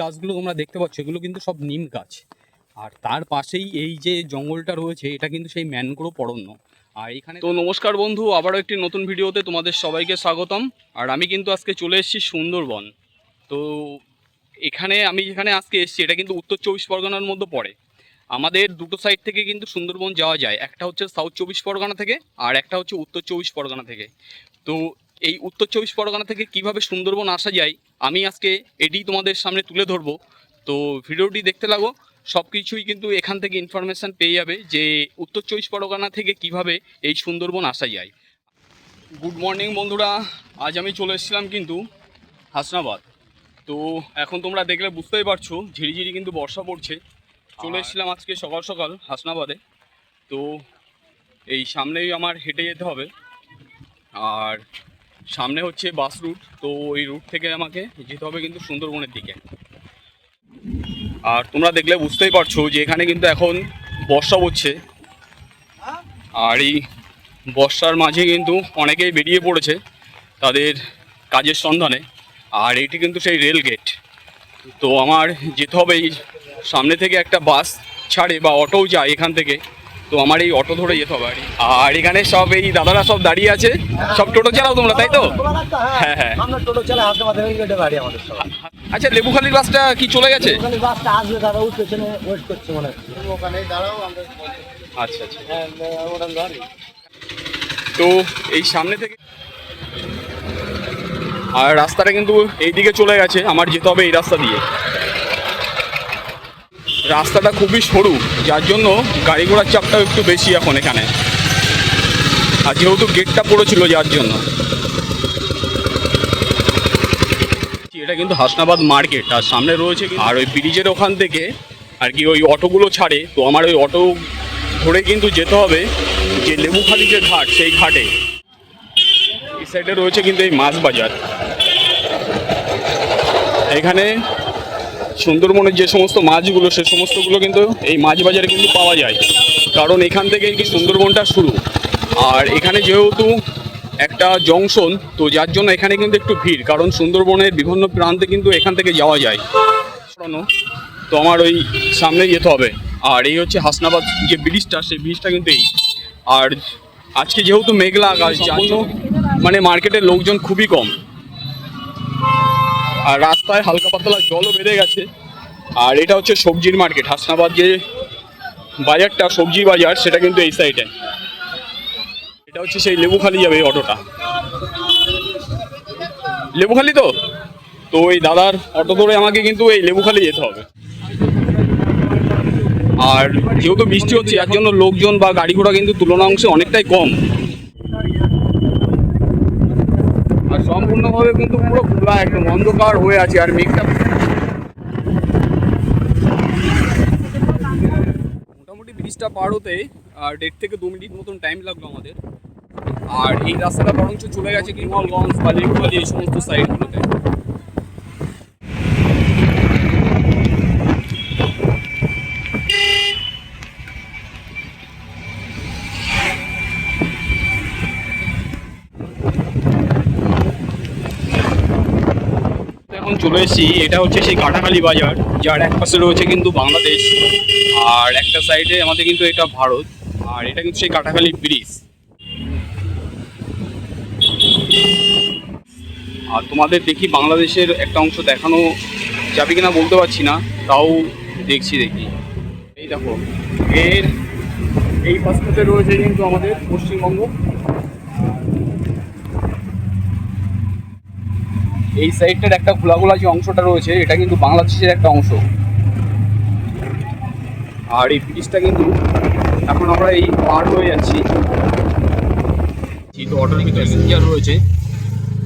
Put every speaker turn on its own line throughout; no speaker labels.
গাছগুলো তোমরা দেখতে পাচ্ছ, এগুলো কিন্তু সব নিম গাছ। আর তার পাশেই এই যে জঙ্গলটা রয়েছে, এটা কিন্তু সেই ম্যানগ্রোভ অরণ্য। আর এখানে তো নমস্কার বন্ধু, আবারও একটি নতুন ভিডিওতে তোমাদের সবাইকে স্বাগতম। আর আমি কিন্তু আজকে চলে এসেছি সুন্দরবন। তো এখানে, আমি যেখানে আজকে এসেছি, এটা কিন্তু উত্তর চব্বিশ পরগনার মধ্যে পড়ে। আমাদের দুটো সাইড থেকে কিন্তু সুন্দরবন যাওয়া যায়। একটা হচ্ছে সাউথ চব্বিশ পরগনা থেকে, আর একটা হচ্ছে উত্তর চব্বিশ পরগনা থেকে। তো এই উত্তর চব্বিশ পরগনা থেকে কীভাবে সুন্দরবন আসা যায় আমি আজকে এটি তোমাদের সামনে তুলে ধরবো। তো ভিডিওটি দেখতে লাগো সব কিছুই কিন্তু এখান থেকে ইনফরমেশান পেয়ে যাবে যে উত্তর চব্বিশ পরগনা থেকে কীভাবে এই সুন্দরবন আসা যায়। গুড মর্নিং বন্ধুরা আজ আমি চলে এসেছিলাম কিন্তু হাসনাবাদ। তো এখন তোমরা দেখলে বুঝতেই পারছ ঝিরিঝিরি কিন্তু বর্ষা পড়ছে। চলে এসেছিলাম আজকে সকাল সকাল হাসনাবাদে। তো এই সামনেই আমার হেঁটে যেতে হবে। আর সামনে হচ্ছে বাস রুট, তো ওই রুট থেকে আমাকে যেতে হবে কিন্তু সুন্দরবনের দিকে। আর তোমরা দেখলে বুঝতেই পারছ যে এখানে কিন্তু এখন বর্ষা পড়ছে। আর এই বর্ষার মাঝে কিন্তু অনেকেই বেরিয়ে পড়েছে তাদের কাজের সন্ধানে। আর এটি কিন্তু সেই রেল গেট। তো আমার যেতে হবে সামনে থেকে একটা বাস ছাড়ে বা অটোও যায় এখান থেকে। তো আমার এই অটো ধরে যেতে হবে। আর আর এখানে সব এই দাদারা সব দাঁড়িয়ে আছে। সব টোটো চালাও তোমরা তাই তো? হ্যাঁ, হ্যাঁ। আচ্ছা লেবুখালির বাসটা কি চলে গেছে?
মনে
আচ্ছা আচ্ছা।
হ্যাঁ
তো এই সামনে থেকে আর রাস্তাটা কিন্তু এইদিকে চলে গেছে আমার যেতে হবে এই রাস্তা দিয়ে। রাস্তাটা খুবই সরু, যার জন্য গাড়ি ঘোড়ার চাপটাও একটু বেশি এখন এখানে। আর যেহেতু গেটটা পড়েছিল যার জন্য। এটা কিন্তু হাসনাবাদ মার্কেট, আর সামনে রয়েছে আর ওই ব্রিজের ওখান থেকে, আর কি ওই অটোগুলো ছাড়ে। তো আমার ওই অটো ধরে কিন্তু যেতে হবে যে লেবুখালি যে ঘাট, সেই ঘাটে। এই সাইডে রয়েছে কিন্তু এই মাছ বাজার। এখানে সুন্দরবনের যে সমস্ত মাছগুলো, সে সমস্তগুলো কিন্তু এই মাছ বাজারে কিন্তু পাওয়া যায়। কারণ এখান থেকে কি সুন্দরবনটা শুরু। আর এখানে যেহেতু একটা জংশন, তো যার জন্য এখানে কিন্তু একটু ভিড়, কারণ সুন্দরবনের বিভিন্ন প্রান্তে কিন্তু এখান থেকে যাওয়া যায়। তো আমার ওই সামনে যেতে হবে। আর এই হচ্ছে হাসনাবাদ যে ব্রিজটা, সেই ব্রিজটা কিন্তু এই। আর আজকে যেহেতু মেঘলা আকাশ, যার মানে মার্কেটের লোকজন খুবই কম। আর রাস্তায় হালকা পাতলা জলও বেড়ে গেছে। আর এটা হচ্ছে সবজির মার্কেট, হাসনাবাদ যে বাজারটা, সবজি বাজার, সেটা কিন্তু এই সাইডে এটা হচ্ছে সেই লেবুখালি যাবে এই অটোটা। লেবুখালি তো? তো এই দাদার অটো ধরে আমাকে কিন্তু এই লেবুখালি যেতে হবে। আর যেহেতু বৃষ্টি হচ্ছে যার জন্য লোকজন বা গাড়ি ঘোড়া কিন্তু তুলনা অংশে অনেকটাই কম। আর কিন্তু পুরো খোলা, একদম অন্ধকার হয়ে আছে আর মেঘটা। মোটামুটি ব্রিজটা পার হতে আর দেড় থেকে দু মিনিট মতন টাইম লাগল আমাদের। আর এই রাস্তাটা বরঞ্চ চলে গেছে কি মলগঞ্জ বা লেবুখালি এই সমস্ত সাইডগুলোতে এখন চলে এসেছি, এটা হচ্ছে সেই কাটাখালি বাজার, যার এক পাশে রয়েছে কিন্তু বাংলাদেশ, আর একটা সাইডে আমাদের কিন্তু এটা ভারত, আর এটা কিন্তু সেই কাটাখালি ব্রিজ। আর তোমাদের দেখি বাংলাদেশের একটা অংশ দেখানো যাবে কিনা বলতে পারছি না, তাও দেখছি দেখি। এই দেখো, এর এই পাশটাতে রয়েছে কিন্তু আমাদের পশ্চিমবঙ্গ। এই সাইডটার একটা খোলা খোলা যে অংশটা রয়েছে, এটা কিন্তু বাংলাদেশের একটা অংশ। আর এই ব্রিজটা কিন্তু এখন আমরা এই পার হয়ে যাচ্ছি। তো অটোর কিন্তু প্যাসেঞ্জার রয়েছে,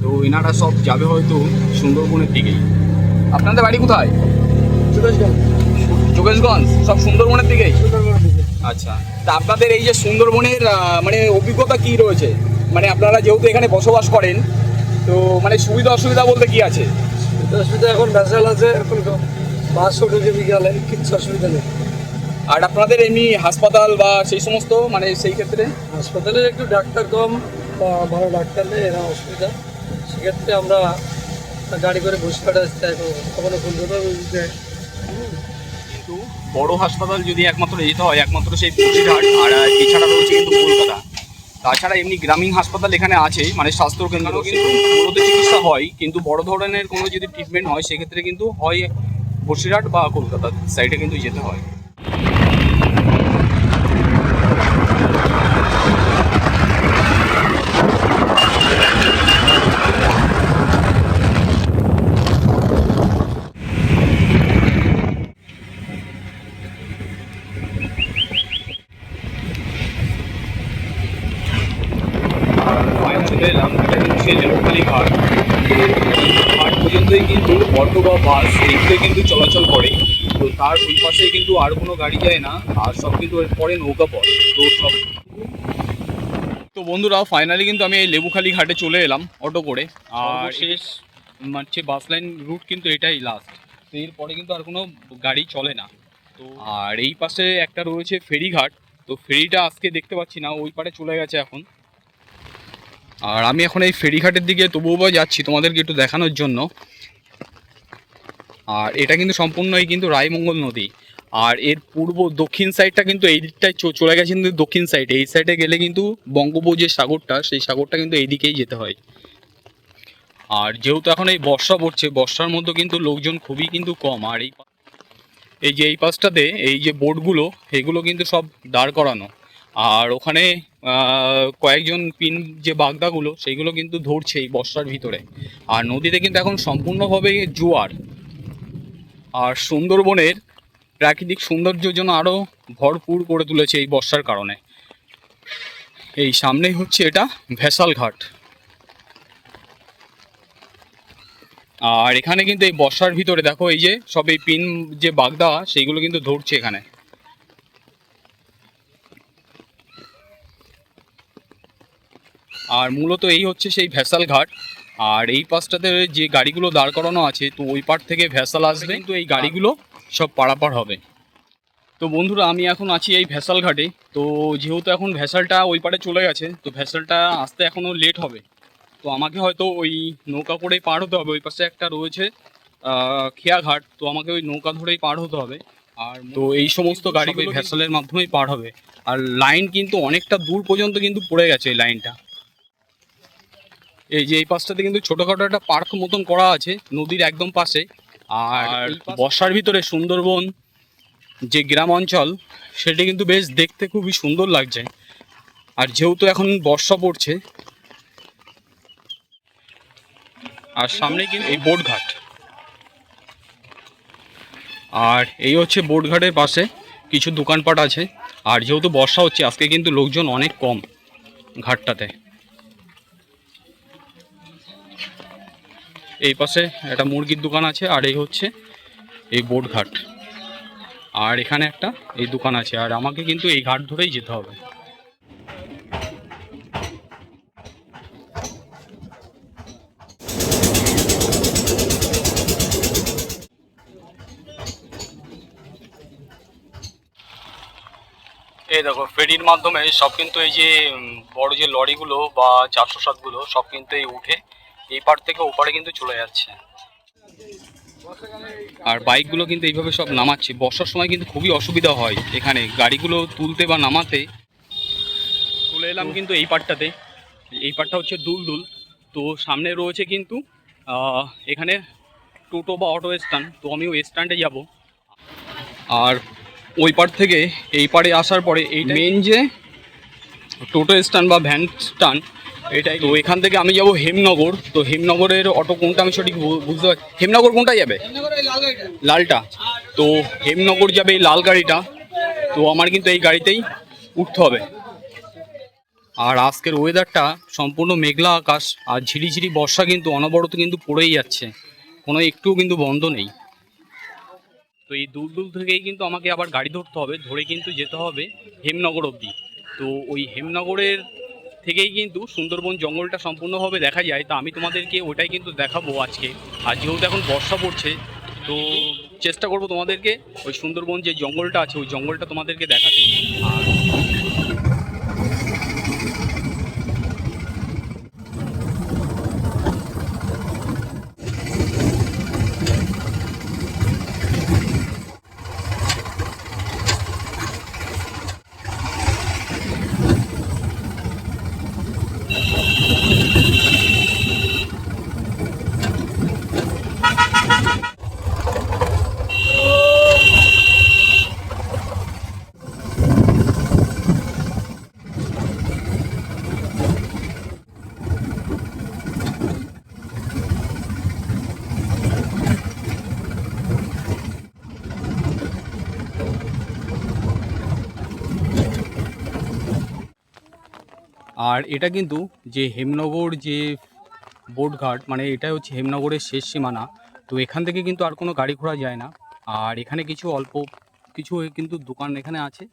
তো এনারা সব যাবে হয়তো সুন্দরবনের দিকেই আপনাদের বাড়ি কোথায়? যোগেশগঞ্জ। সব সুন্দরবনের দিকেই আচ্ছা। তা আপনাদের এই যে সুন্দরবনের মানে অভিজ্ঞতা কি রয়েছে? মানে আপনারা যেহেতু এখানে বসবাস করেন তো মানে সুবিধা অসুবিধা বলতে কি আছে?
অসুবিধা এখন ভেসাল আছে এখন বাস উঠেছে বিকালে কিচ্ছু অসুবিধা নেই।
আর আপনাদের এমনি হাসপাতাল বা সেই সমস্ত মানে সেই ক্ষেত্রে?
হাসপাতালে একটু ডাক্তার কম বা ভালো ডাক্তার নেই এরা অসুবিধা। সেক্ষেত্রে আমরা গাড়ি করে বসিরহাট আসতে হয় কখনো হয়।
কিন্তু বড় হাসপাতাল যদি একমাত্র যেতে হয় একমাত্র সেই বসিরহাট আর এছাড়া রয়েছে কিন্তু কলকাতা। তাছাড়া এমনি গ্রামীণ হাসপাতাল এখানে আছে মানে স্বাস্থ্য কেন্দ্র কিন্তু চিকিৎসা হয়, কিন্তু বড় ধরনের কোনো যদি ট্রিটমেন্ট হয়, সেক্ষেত্রে কিন্তু হয় বসিরহাট বা কলকাতা সাইডে কিন্তু যেতে হয়। তার ওই পাশে কিন্তু আর কোনো গাড়ি যায় না আর সব কিন্তু পরে নৌকা পথ তো সব তো বন্ধুরা ফাইনালি কিন্তু আমি এই লেবুখালি ঘাটে চলে এলাম অটো করে। আর শেষ মানে বাস লাইন রুট কিন্তু এটাই লাস্ট তো এরপরে কিন্তু আর কোনো গাড়ি চলে না। তো আর এই পাশে একটা রয়েছে ফেরিঘাট তো ফেরিটা আজকে দেখতে পাচ্ছি না ওই পারে চলে গেছে এখন। আর আমি এখন এই ফেরিঘাটের দিকে তবুও বা যাচ্ছি তোমাদেরকে একটু দেখানোর জন্য। আর এটা কিন্তু সম্পূর্ণই কিন্তু রায়মঙ্গল নদী। আর এর পূর্ব দক্ষিণ সাইডটা কিন্তু এই দিকটায় চলে গেছে কিন্তু দক্ষিণ সাইডে এই সাইডে গেলে কিন্তু বঙ্গোপ যে সাগরটা, সেই সাগরটা কিন্তু এই দিকেই যেতে হয়। আর যেহেতু এখন এই বর্ষা পড়ছে, বর্ষার মধ্যে কিন্তু লোকজন খুবই কিন্তু কম। আর এই এই যে এই পাশটাতে এই যে বোটগুলো, এগুলো কিন্তু সব দাঁড় করানো। আর ওখানে কয়েকজন পিন যে বাগদাগুলো সেইগুলো কিন্তু ধরছে এই বর্ষার ভিতরে। আর নদীতে কিন্তু এখন সম্পূর্ণভাবে জোয়ার। আর সুন্দরবনের প্রাকৃতিক সৌন্দর্যের জন্য আরও ভরপুর করে তুলেছে এই বর্ষার কারণে। এই সামনেই হচ্ছে এটা ভেসাল ঘাট। আর এখানে কিন্তু এই বর্ষার ভিতরে দেখো, এই যে সব এই পিন যে বাগদা, সেইগুলো কিন্তু ধরছে এখানে। আর মূলত এই হচ্ছে সেই ভেসাল ঘাট। আর এই পাশটাতে যে গাড়িগুলো দাঁড় করানো আছে তো ওই পার থেকে ভেসাল আসবে। কিন্তু এই গাড়িগুলো সব পারাপার হবে। তো বন্ধুরা আমি এখন আছি এই ভেসাল ঘাটে। তো যেহেতু এখন ভেসালটা ওই পারে চলে গেছে তো ভেসালটা আসতে এখনও লেট হবে। তো আমাকে হয়তো ওই নৌকা করেই পার হতে হবে। ওই পাশে একটা রয়েছে খেয়াঘাট তো আমাকে ওই নৌকা ধরেই পার হতে হবে। আর তো এই সমস্ত গাড়ি ওই ভেসালের মাধ্যমেই পার হবে। আর লাইন কিন্তু অনেকটা দূর পর্যন্ত কিন্তু পড়ে গেছে এই লাইনটা। এই যে এই পাশটাতে কিন্তু ছোটখাটো একটা পার্ক মতন করা আছে নদীর একদম পাশে। আর বর্ষার ভিতরে সুন্দরবন যে গ্রাম অঞ্চল সেটা কিন্তু বেশ দেখতে খুবই সুন্দর লাগছে। আর যেহেতু এখন বর্ষা পড়ছে আর সামনে কিন্তু এই বোটঘাট। আর এই হচ্ছে বোটঘাটের পাশে কিছু দোকানপাট আছে। আর যেহেতু বর্ষা হচ্ছে আজকে কিন্তু লোকজন অনেক কম ঘাটটাতে। এই পাশে একটা মুরগির দোকান আছে আর এই হচ্ছে এই বোট ঘাট আর এখানে একটা এই দোকান আছে, আর আমাকে কিন্তু এই ঘাট ধরেই যেতে হবে। এই দেখো, ফেরির মাধ্যমে সব কিন্তু এই যে বড় যে লরিগুলো বা চারশো সাতগুলো সব কিন্তু এই উঠে এই পার থেকে ওপারে কিন্তু চলে যাচ্ছে। আর বাইকগুলো কিন্তু এইভাবে সব নামাচ্ছে। বর্ষার সময় কিন্তু খুবই অসুবিধা হয় এখানে। গাড়িগুলো তুলতে বা নামাতে চলে এলাম কিন্তু এই পারটাতে। এই পারটা হচ্ছে দুলদুল তো সামনে রয়েছে কিন্তু এখানে টোটো বা অটো স্ট্যান্ড। তো আমি ওই স্ট্যান্ডে যাব। আর ওই পার থেকে এই পারে আসার পরে এই মেন যে টোটো স্ট্যান্ড বা ভ্যান স্ট্যান্ড এটাই। তো এখান থেকে আমি যাব হেমনগর। তো হেমনগরের অটো কোনটা আমি সঠিক বুঝতে পারছি হেমনগর কোনটা যাবে? লালটা। তো হেমনগর যাবে এই লাল গাড়িটা। তো আমার কিন্তু এই গাড়িতেই উঠতে হবে। আর আজকের ওয়েদারটা সম্পূর্ণ মেঘলা আকাশ আর ঝিরিঝিরি বর্ষা কিন্তু অনবরত কিন্তু পড়েই যাচ্ছে। কোনো একটুও কিন্তু বন্ধ নেই। তো এই দূর দূর থেকেই কিন্তু আমাকে আবার গাড়ি ধরতে হবে। ধরে কিন্তু যেতে হবে হেমনগর অবধি। তো ওই হেমনগরের থেকেই কিন্তু সুন্দরবন জঙ্গলটা সম্পূর্ণভাবে দেখা যায়। তো আমি তোমাদেরকে ওটাই কিন্তু দেখাবো আজকে। আর যেহেতু এখন বর্ষা পড়ছে, তো চেষ্টা করব তোমাদেরকে ওই সুন্দরবন যে জঙ্গলটা আছে, ওই জঙ্গলটা তোমাদেরকে দেখাতে। আর আর এটা কিন্তু যে হেমনগর যে বোটঘাট মানে এটা হচ্ছে হেমনগরের শেষ সীমানা। তো এখান থেকে কিন্তু আর কোনো গাড়ি ঘোড়া যায় না। আর এখানে কিছু অল্প কিছু কিন্তু দোকান এখানে আছে।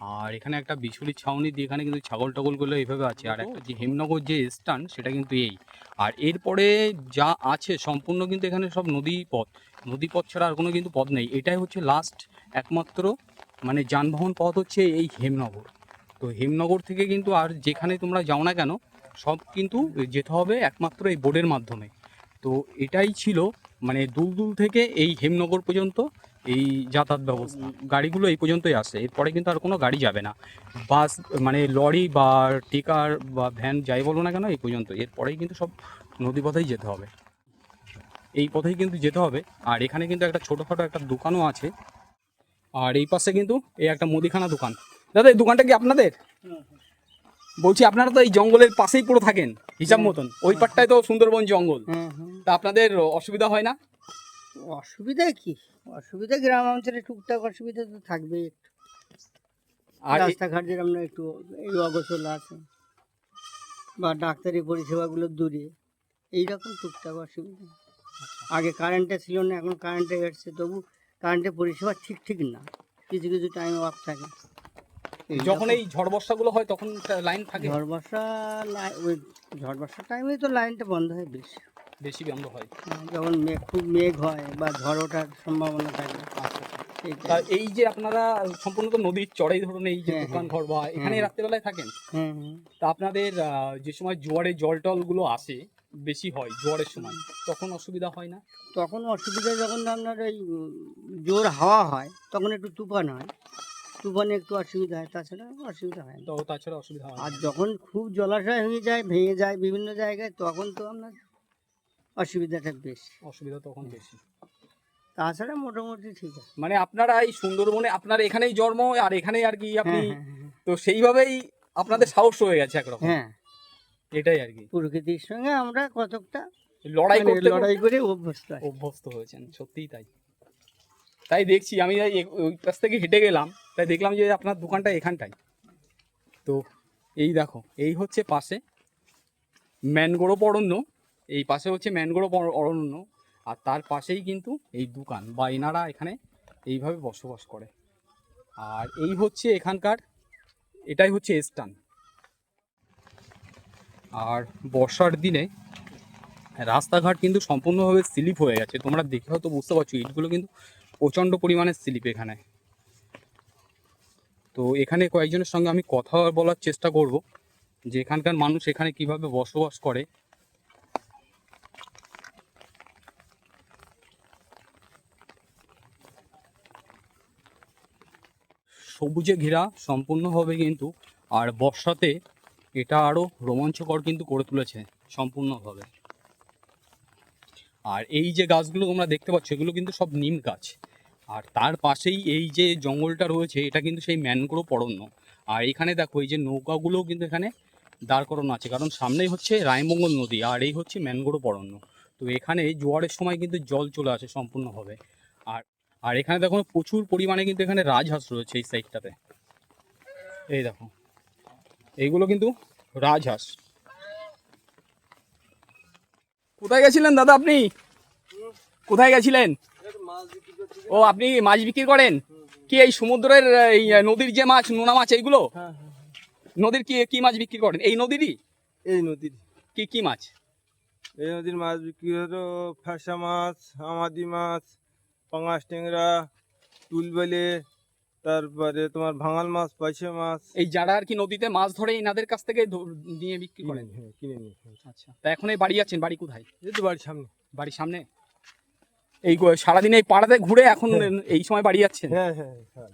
আর এখানে একটা বিছুরির ছাউনি দিয়ে এখানে কিন্তু ছাগল টাগলগুলো এইভাবে আছে। আর একটা যে হেমনগর যে স্টান সেটা কিন্তু এই। আর এরপরে যা আছে, সম্পূর্ণ কিন্তু এখানে সব নদী পথ নদী পথ ছাড়া আর কোনো কিন্তু পথ নেই। এটাই হচ্ছে লাস্ট একমাত্র মানে যানবাহন পথ হচ্ছে এই হেমনগর। তো হেমনগর থেকে কিন্তু আর যেখানে তোমরা যাও না কেন, সব কিন্তু যেতে হবে একমাত্র এই বোর্ডের মাধ্যমে। তো এটাই ছিল মানে দুলদুল থেকে এই হেমনগর পর্যন্ত এই যাতায়াত ব্যবস্থা। গাড়িগুলো এই পর্যন্তই আসে, এরপরে কিন্তু আর কোনো গাড়ি যাবে না। বাস মানে লরি বা টিকার বা ভ্যান যাই বলো না কেন, এই পর্যন্ত। এরপরেই কিন্তু সব নদী পথেই যেতে হবে। এই পথেই কিন্তু যেতে হবে। আর এখানে কিন্তু একটা ছোটোখাটো একটা দোকানও আছে। আর এই পাশে কিন্তু এই একটা মুদিখানা দোকান। দাদা এই দোকানটা কি আপনাদের? বলছি আপনারা তো এই জঙ্গলের পাশেই পুরো থাকেন হিসাব মতন। ওই পাটটায় তো সুন্দরবন জঙ্গল। তা আপনাদের অসুবিধা হয় না?
অসুবিধা কি? অসুবিধা গ্রাম অঞ্চলে টুকটাক অসুবিধা তো থাকবে একটু।
আর
রাস্তাঘাট যেরকম একটু এই অগোচল আছে বা ডাক্তারি পরিষেবাগুলো দূরে এইরকম টুকটাক অসুবিধা। আগে কারেন্টটা ছিল না এখন কারেন্টে এসছে তবু কারেন্টের পরিষেবা ঠিক ঠিক না। কিছু কিছু টাইম অফ থাকে।
যখন এই ঝড় বর্ষাগুলো হয় তখন লাইন থাকে?
ঝড় বর্ষা ওই ঝড় বর্ষার টাইমে তো লাইনটা বন্ধ হয় বেশি।
বেশি বন্ধ হয়?
যখন মেঘ খুব মেঘ হয় বা ঝড় ওঠার সম্ভাবনা থাকে।
আচ্ছা
এই
তা এই যে আপনারা সম্পূর্ণ তো নদীর চড়াই ধরুন এই যে
হ্যাঁ,
দোকান ঘর বা এখানে
হ্যাঁ।
রাত্রেবেলায় থাকেন?
হ্যাঁ হ্যাঁ।
তা আপনাদের যে সময় জোয়ারে জল টলগুলো আসে বেশি হয় জোয়ারের সময় তখন অসুবিধা হয় না?
তখন অসুবিধা যখন আপনার এই জোর হাওয়া হয় তখন একটু তুফান হয়। তুফানে একটু অসুবিধা হয় তাছাড়া অসুবিধা হয় না।
তো তাছাড়া অসুবিধা হয়
আর যখন খুব জলাশয় হয়ে যায় ভেঙে যায় বিভিন্ন জায়গায় তখন তো আপনার অসুবিধাটা বেশি।
অসুবিধা তখন বেশি।
তাছাড়া মোটামুটি ঠিক আছে।
মানে আপনারা এই সুন্দরবনে আপনার এখানেই জন্ম আর এখানেই আর কি আপনি
হ্যাঁ হ্যাঁ,
তো সেইভাবেই আপনাদের সাহস হয়ে গেছে একরকম।
হ্যাঁ।
এটাই আর কি।
প্রকৃতির সঙ্গে আমরা কতকটা
লড়াই
মানে
করতে
লড়াই করে অভ্যস্ত।
অভ্যস্ত হয়েছেন সত্যিই তাই। তাই দেখছি, আমি ওই পাশ থেকে হেঁটে গেলাম, তাই দেখলাম যে আপনার দোকানটা এখানটাই। তো এই দেখো, এই হচ্ছে পাশে ম্যানগ্রোভ অরণ্য, এই পাশে হচ্ছে ম্যানগ্রোভ অরণ্য, আর তার পাশেই কিন্তু এই দোকান বা এনারা এখানে এইভাবে বসবাস করে। আর এই হচ্ছে এখানকার, এটাই হচ্ছে স্টান আর বর্ষার দিনে রাস্তাঘাট কিন্তু সম্পূর্ণভাবে স্লিপ হয়ে গেছে, তোমরা দেখে হয়তো বুঝতে পারছ, ইটগুলো কিন্তু প্রচণ্ড পরিমাণে স্লিপ এখানে। তো এখানে কয়েকজনের সঙ্গে আমি কথা বলার চেষ্টা করব, যে এখানকার মানুষ এখানে কীভাবে বসবাস করে। সবুজে ঘেরা সম্পূর্ণভাবে কিন্তু, আর বর্ষাতে এটা আরও রোমাঞ্চকর কিন্তু করে তুলেছে সম্পূর্ণভাবে আর এই যে গাছগুলো তোমরা দেখতে পাচ্ছ, এগুলো কিন্তু সব নিম গাছ। আর তার পাশেই এই যে জঙ্গলটা রয়েছে, এটা কিন্তু সেই ম্যানগ্রোভ অরণ্য। আর এখানে দেখো, এই যে নৌকাগুলোও কিন্তু এখানে দাঁড় করানো আছে, কারণ সামনেই হচ্ছে রায়মঙ্গল নদী, আর এই হচ্ছে ম্যানগ্রোভ অরণ্য। তো এখানে জোয়ারের সময় কিন্তু জল চলে আসে সম্পূর্ণভাবে। আর আর এখানে দেখো, প্রচুর পরিমাণে কিন্তু এখানে রাজহাঁস রয়েছে এই সাইডটাতে এই দেখো, এইগুলো কিন্তু রাজহাঁস। কোথায় গেছিলেন দাদা আপনি? কোথায় গেছিলেন? ও আপনি মাছ বিক্রি করেন? কি এই সমুদ্রের এই নদীর যে মাছ নোনা মাছ এইগুলো?
হ্যাঁ
নদীর কি কি মাছ বিক্রি করেন? এই নদীরই?
এই নদীর।
কি কি মাছ?
এই নদীর মাছ বিক্রি হতো ফ্যাসা মাছ আমাদি মাছ পাঙাশ ট্যাংরা টুলবেলে তারপরে তোমার ভাঙাল মাছ পাইছে মাছ।
এই যারা আর কি নদীতে মাছ ধরে এনাদের কাছ থেকে ধ- নিয়ে বিক্রি করেন
হ্যাঁ কিনে নিয়ে
আচ্ছা। তা এখন এই বাড়ি আছেন? বাড়ি কোথায়?
এই তো বাড়ির সামনে।
বাড়ির সামনে? এই গো- সারাদিন এই পাড়াতে ঘুরে এখন এই সময় বাড়ি যাচ্ছেন?
হ্যাঁ হ্যাঁ হ্যাঁ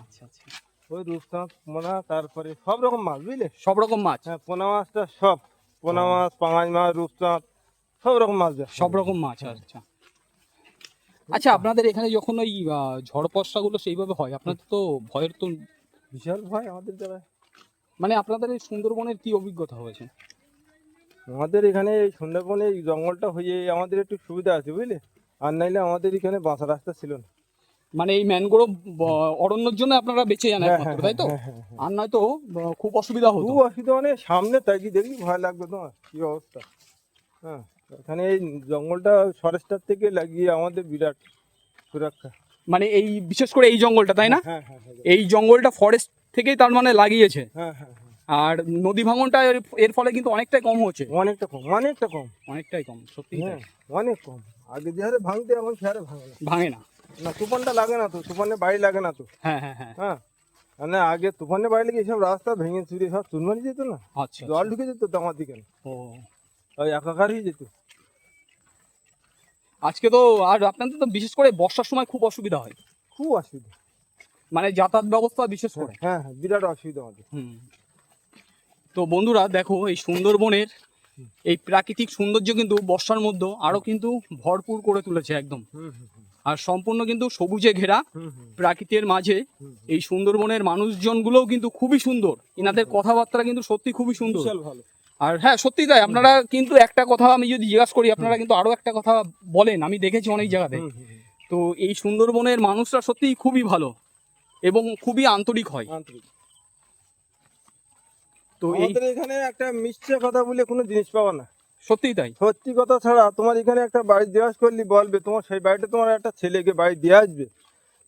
আচ্ছা আচ্ছা।
ওই রূপচাঁদ পোনা তারপরে সব রকম মাছ বুঝলে?
সব রকম মাছ?
হ্যাঁ পোনা মাছটা সব। পোনা মাছ পাঙাশ মাছ রূপচাঁদ সব রকম মাছ
সব রকম মাছ আচ্ছা। আচ্ছা আপনাদের এখানে যখন ওই ঝড় বর্ষাগুলো সেইভাবে হয় আপনাদের তো ভয়ের তো
বিশাল ভয় আমাদের দ্বারা।
মানে আপনাদের এই সুন্দরবনের কি অভিজ্ঞতা হয়েছে?
আমাদের এখানে এই সুন্দরবনে এই জঙ্গলটা হয়ে আমাদের একটু সুবিধা আছে বুঝলে? আর নাইলে আমাদের এখানে বাসা রাস্তা ছিল না।
মানে এই ম্যানগ্রোভ অরণ্যের জন্য আপনারা বেঁচে যান
হ্যাঁ,
একমাত্র
হ্যাঁ,
তাই তো?
হ্যাঁ।
আর নয়তো খুব অসুবিধা হতো।
খুব অসুবিধা মানে সামনে তাই কি দেখি ভয় লাগবে তোমার কি অবস্থা? হ্যাঁ। এখানে এই জঙ্গলটা ফরেস্টার থেকে লাগিয়ে আমাদের বিরাট সুরক্ষা।
মানে এই বিশেষ করে এই জঙ্গলটা তাই না?
হ্যাঁ হ্যাঁ হ্যাঁ।
এই জঙ্গলটা ফরেস্ট থেকেই তার মানে লাগিয়েছে।
হ্যাঁ হ্যাঁ হ্যাঁ।
আর নদী ভাঙনটা এর- এর ফলে কিন্তু অনেকটাই কম হচ্ছে।
অনেকটা কম অনেকটা কম।
অনেকটাই কম সত্যি
হ্যাঁ অনেক কম। আগে যে হারে ভাঙতে এখন সে হারে ভাঙে না।
ভাঙে না।
না তুফানটা লাগে না তো তুফানে বাড়ি লাগে না তো।
হ্যাঁ হ্যাঁ হ্যাঁ।
হ্যাঁ মানে আগে তুফানে বাড়ি লেগে সব রাস্তা ভেঙে চুরি সব চুনমারি যেত না?
আচ্ছা
জল ঢুকে যেত তো আমার দিকে
ও
ওই একাকার হয়ে যেত।
আজকে তো আর আপনাদের তো বিশেষ করে বর্ষার সময় খুব অসুবিধা হয়।
খুব অসুবিধা।
মানে যাতায়াত ব্যবস্থা বিশেষ করে।
হ্যাঁ হ্যাঁ বিরাট অসুবিধা
হুম। তো বন্ধুরা দেখো এই সুন্দরবনের এই প্রাকৃতিক সৌন্দর্য কিন্তু বর্ষার মধ্যে আরও কিন্তু ভরপুর করে তুলেছে একদম। আর সম্পূর্ণ কিন্তু সবুজে ঘেরা প্রাকৃতির মাঝে এই সুন্দরবনের মানুষজনগুলোও কিন্তু খুবই সুন্দর। ইনাদের কথাবার্তা কিন্তু সত্যি খুবই সুন্দর।
ভালো।
আর হ্যাঁ সত্যি তাই। আপনারা কিন্তু একটা কথা আমি যদি জিজ্ঞাসা করি আপনারা কিন্তু আরও একটা কথা বলেন। আমি দেখেছি অনেক জায়গাতে। তো এই সুন্দরবনের মানুষরা সত্যিই খুবই ভালো এবং খুবই আন্তরিক হয়। তো
আমাদের এখানে একটা মিষ্টি কথা বলে কোনো জিনিস পাওয়া না।
সত্যি তাই।
সত্যি কথা ছাড়া তোমার এখানে একটা বাড়ি দেওয়াজ করলি বলবে তোমার সেই বাড়িটা তোমার একটা ছেলেকে বাড়ি দিয়ে আসবে।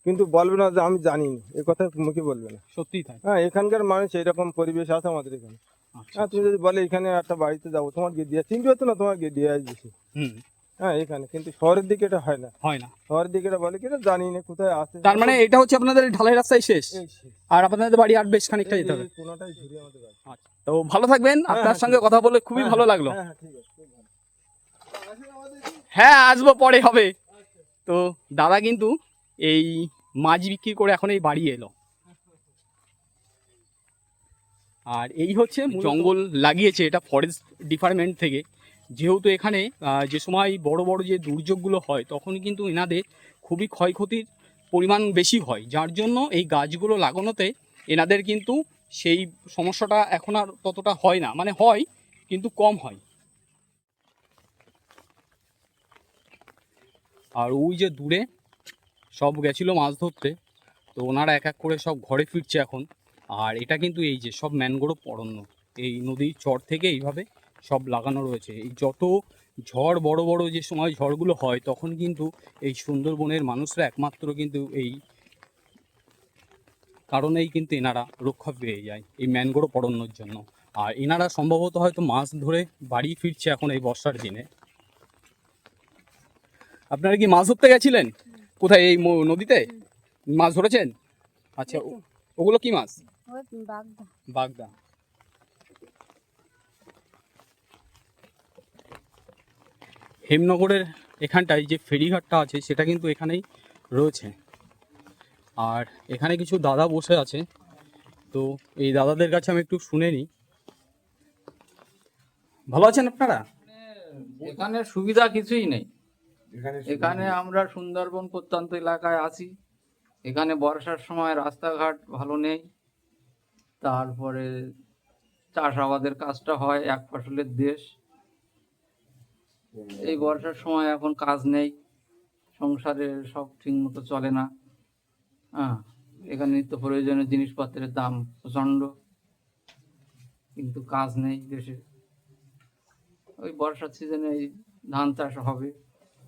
কিন্তু বলবে না যে আমি জানি না এ কথা মুখে বলবে না।
সত্যিই তাই।
হ্যাঁ এখানকার মানুষ এরকম পরিবেশ আছে আমাদের এখানে। হ্যাঁ তুমি যদি বলে এখানে একটা বাড়িতে যাব তোমার গিয়ে দিয়ে চিনতে হতো না তোমার গিয়ে দিয়ে আসবে
হুম।
হ্যাঁ এখানে কিন্তু শহরের দিকে এটা হয় না।
হয় না।
শহরের দিকে এটা বলে কি জানি না কোথায় আছে?
তার মানে এটা হচ্ছে আপনাদের ঢালাই রাস্তায় শেষ? আর আপনাদের বাড়ি আর বেশ খানিকটা যেতে হবে।
এই ঘুরে আমাদের বাড়ি।
আচ্ছা তো ভালো থাকবেন। আপনার সঙ্গে কথা বলে খুবই
হ্যাঁ,
ভালো
হ্যাঁ,
লাগল।
হ্যাঁ হ্যাঁ
হ্যাঁ আসব পরে হবে। তো দাদা কিন্তু এই মাছ বিক্রি করে এখন এই বাড়ি এলো। আর এই হচ্ছে জঙ্গল লাগিয়েছে এটা ফরেস্ট ডিপার্টমেন্ট থেকে। যেহেতু এখানে যে সময় বড় বড় যে দুর্যোগগুলো হয় তখন কিন্তু এনাদের খুবই ক্ষয়ক্ষতির পরিমাণ বেশি হয়। যার জন্য এই গাছগুলো লাগানোতে এনাদের কিন্তু সেই সমস্যাটা এখন আর ততটা হয় না। মানে হয় কিন্তু কম হয়। আর ওই যে দূরে সব গেছিল মাছ ধরতে তো ওনারা এক এক করে সব ঘরে ফিরছে এখন। আর এটা কিন্তু এই যে সব ম্যানগ্রোভ অরণ্য এই নদীর চর থেকে এইভাবে সব লাগানো রয়েছে। এই যত ঝড় বড় বড় যে সময় ঝড়গুলো হয় তখন কিন্তু এই সুন্দরবনের মানুষরা একমাত্র কিন্তু এই কারণেই কিন্তু এনারা রক্ষা পেয়ে যায় এই ম্যানগ্রোভ অরণ্যর জন্য। আর এনারা সম্ভবত হয়তো মাছ ধরে বাড়ি ফিরছে এখন এই বর্ষার দিনে। আপনারা কি মাছ ধরতে গেছিলেন? কোথায় এই নদীতে? মাছ ধরেছেন? আচ্ছা ওগুলো কি মাছ?
বাগদা।
বাগদা। হেমনগরের এখানটায় যে ফেরিঘাটটা আছে সেটা কিন্তু এখানেই রয়েছে। আর এখানে কিছু দাদা বসে আছে। তো এই দাদাদের কাছে আমি একটু শুনে নিই। ভালো আছেন আপনারা?
এখানে সুবিধা কিছুই নেই। এখানে আমরা সুন্দরবন প্রত্যন্ত এলাকায় আছি। এখানে বর্ষার সময় রাস্তাঘাট ভালো নেই। তারপরে চাষাবাদের কাজটা হয় এক ফসলের দেশ। এই বর্ষার সময় এখন কাজ নেই সংসারে সব ঠিক মতো চলে না। হ্যাঁ এখানে নিত্য প্রয়োজনীয় জিনিসপত্রের দাম প্রচণ্ড কিন্তু কাজ নেই দেশে। ওই বর্ষার সিজনে এই ধান চাষ হবে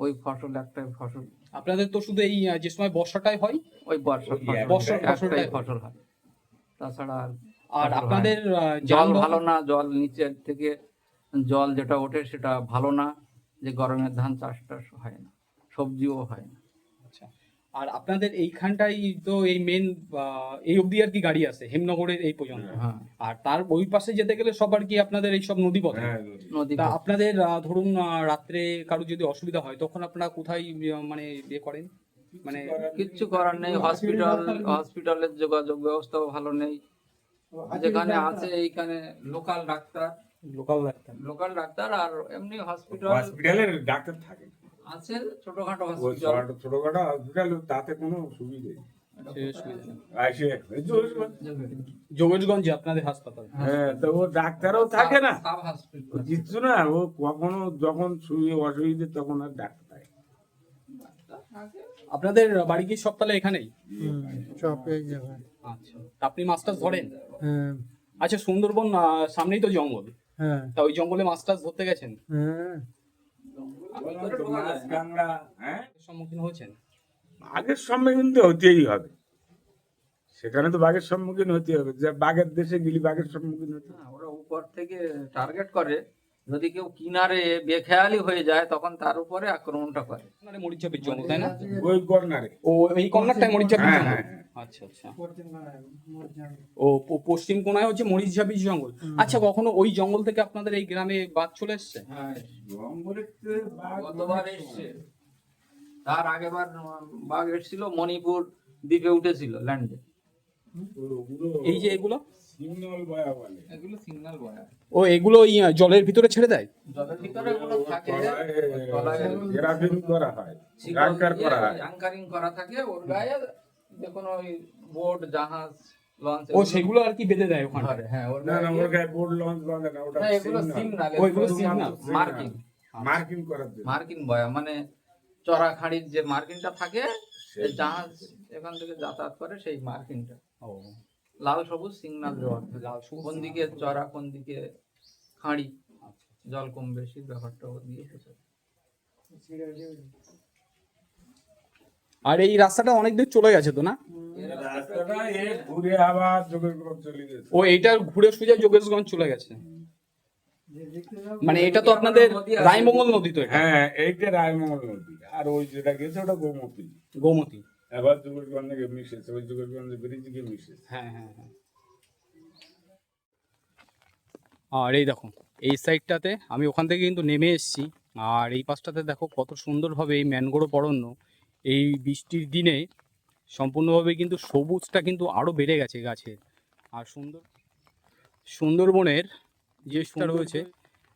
ওই ফসল একটাই ফসল।
আপনাদের তো শুধু এই যে সময় বর্ষাটাই হয়
ওই
ফসলটাই
ফসল হয়। তাছাড়া আর হয়
আপনাদের
জল ভালো না জল নিচের থেকে জল যেটা ওঠে সেটা ভালো না যে গরমের ধান চাষ টাস হয় না সবজিও হয় না।
আচ্ছা আর আপনাদের এইখানটাই তো এই মেন এই অবধি আর কি গাড়ি আছে হেমনগরের এই পর্যন্ত।
হ্যাঁ।
আর তার ওই পাশে যেতে গেলে সব আর কি আপনাদের এই সব নদী পথে
নদী
আপনাদের ধরুন আহ, রাত্রে কারও যদি অসুবিধা হয় তখন আপনারা কোথায় মানে ইয়ে করেন? মানে
কিচ্ছু করার নেই। হসপিটাল হসপিটালের যোগাযোগ ব্যবস্থাও ভালো নেই। যেখানে আছে এইখানে local doctor.
Local doctor.
Local doctor আর এমনি হসপিটাল
হসপিটালের ডাক্তার থাকে।
আছে ছোটখাটো হসপিটাল
ছোটখাটো হসপিটাল তাতে কোনো সুবিধে।
যোগেশগঞ্জে আপনাদের হাসপাতাল।
হ্যাঁ তো ও ডাক্তারও থাকে না।
সাব
কিচ্ছু না ও কখনো যখন শুয়ে অসুবিধে তখন আর ডাক্তার থাকে।
আপনাদের বাড়ি কি সব তাহলে এখানেই?
সব এই জায়গায়।
আচ্ছা আপনি মাছ টাছ ধরেন?
হ্যাঁ।
আচ্ছা সুন্দরবন আহ, সামনেই তো জঙ্গল।
হ্যাঁ।
তা ওই জঙ্গলে মাছ টাছ ধরতে গেছেন?
হ্যাঁ।
মাছ কাঁকড়া হ্যাঁ
সম্মুখীন হয়েছেন?
বাঘের সম্মুখীন তো হতেই হবে। সেখানে তো বাঘের সম্মুখীন হতে হবে। যে বাঘের দেশে গেলি বাঘের সম্মুখীন হতে হবে।
ওরা উপর থেকে টার্গেট করে। যদি কেউ কিনারে বেখেয়ালি হয়ে যায় তখন তার উপরে আক্রমণটা করে।
আপনার জঙ্গল তাই না?
ওই কর্নারে
ও এই মরিচাপির
হ্যাঁ,
জঙ্গল
হ্যাঁ,
আচ্ছা আচ্ছা। ও পশ্চিম কোনায় হচ্ছে মরিচাপির জঙ্গল। আচ্ছা কখনো ওই জঙ্গল থেকে আপনাদের এই গ্রামে বাঘ চলে এসছে?
হ্যাঁ
জঙ্গলের তো বাঘ
গতবার এসছে। তার আগেবার বাঘ এসেছিল মণিপুর দ্বীপে উঠেছিল ল্যান্ডে
এই যে এগুলো?
সিগন্যাল বয়া বলে।
এগুলো সিগন্যাল বয়া।
ও এগুলো জলের ভিতরে ছেড়ে দেয়?
জলের ভিতরে ওগুলো থাকে।
গ্রাফিং করা হয় হয়।
থাকে ওর গায়ে যে কোনো বোট জাহাজ
ও সেগুলো আর কি বেঁধে দেয় ওখানে?
হ্যাঁ ওর
না না ওর গায়ে বোর্ড লঞ্চ বাঁধে না ওটা
না, এগুলো সিগন্যাল
ওইগুলো signal?
মার্কিং
মার্কিং করার জন্য।
মার্কিন বয়া মানে চড়া খাঁড়ির যে মার্কিনটা থাকে জাহাজ এখান থেকে যাতায়াত করে সেই মার্কিনটা
ও।
লাল সবুজ সিগন্যাল দেওয়া লাল কোন দিকে চড়া কোন দিকে খাঁড়ি? জল কম বেশি ব্যাপারটা ও দিয়ে।
আর এই রাস্তাটা অনেক দূর চলে গেছে তো না?
রাস্তাটা এ ঘুরে আবার যোগের চলে গেছে।
ও এইটা ঘুরে সুজা যোগেশগঞ্জ চলে গেছে? মানে এটা তো আপনাদের রায়মঙ্গল নদী তো এটা?
হ্যাঁ এইটা রায়মঙ্গল নদী। আর ওই যেটা গেছে ওটা গোমতী।
গোমতী।
গিয়ে মিশেছে ওই ব্রিজ গিয়ে মিশেছে
হ্যাঁ হ্যাঁ হ্যাঁ। আর এই দেখো, এই সাইডটাতে আমি ওখান থেকে কিন্তু নেমে এসেছি। আর এই পাশটাতে দেখো কত সুন্দরভাবে এই ম্যানগ্রোভ অরণ্য, এই বৃষ্টির দিনে সম্পূর্ণভাবে কিন্তু সবুজটা কিন্তু আরও বেড়ে গেছে গাছের আর সুন্দর, সুন্দরবনের যে সুন্দর রয়েছে,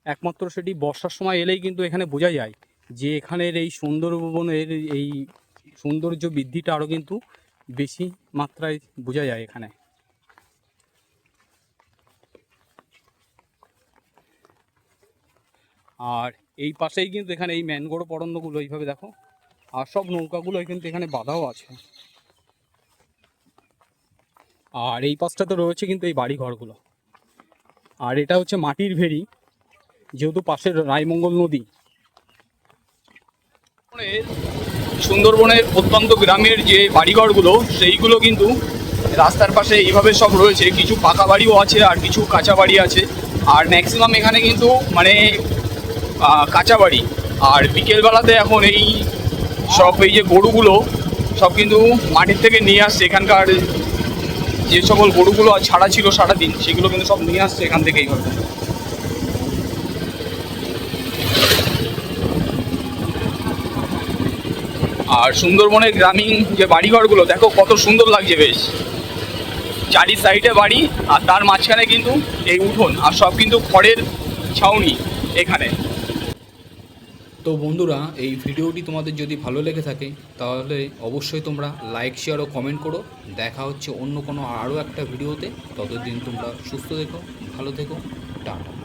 একমাত্র সেটি বর্ষার সময় এলেই কিন্তু এখানে বোঝা যায় যে এখানের এই সুন্দরবনের এই সৌন্দর্য বৃদ্ধিটা আরও কিন্তু বেশি মাত্রায় বোঝা যায় এখানে। আর এই পাশেই কিন্তু এখানে এই ম্যানগ্রোভ অরণ্যগুলো এইভাবে দেখো। আর সব নৌকাগুলো কিন্তু এখানে বাঁধাও আছে। আর এই পাশটাতে রয়েছে কিন্তু এই বাড়ি ঘরগুলো আর এটা হচ্ছে মাটির ভেড়ি, যেহেতু পাশের রায়মঙ্গল নদী। সুন্দরবনের প্রত্যন্ত গ্রামের যে বাড়িঘরগুলো, সেইগুলো কিন্তু রাস্তার পাশে এইভাবে সব রয়েছে। কিছু পাকা বাড়িও আছে আর কিছু কাঁচা বাড়ি আছে। আর ম্যাক্সিমাম এখানে কিন্তু মানে কাঁচা বাড়ি। আর বিকেলবেলাতে এখন এই সব, এই যে গরুগুলো, সব কিন্তু মাটির থেকে নিয়ে আসছে। এখানকার যে সকল গরুগুলো ছাড়া ছিল সারাদিন, সেগুলো কিন্তু সব নিয়ে আসছে এখান থেকে এইভাবে। আর সুন্দরবনের গ্রামীণ যে বাড়িঘরগুলো, দেখো কত সুন্দর লাগছে বেশ। চারি সাইডে বাড়ি আর তার মাঝখানে কিন্তু এই উঠোন আর সব কিন্তু খড়ের ছাউনি এখানে। তো বন্ধুরা, এই ভিডিওটি তোমাদের যদি ভালো লেগে থাকে, তাহলে অবশ্যই তোমরা লাইক শেয়ার ও কমেন্ট করো। দেখা হচ্ছে অন্য কোনো আরও একটা ভিডিওতে। ততদিন তোমরা সুস্থ থেকো, ভালো থেকো, টাটা।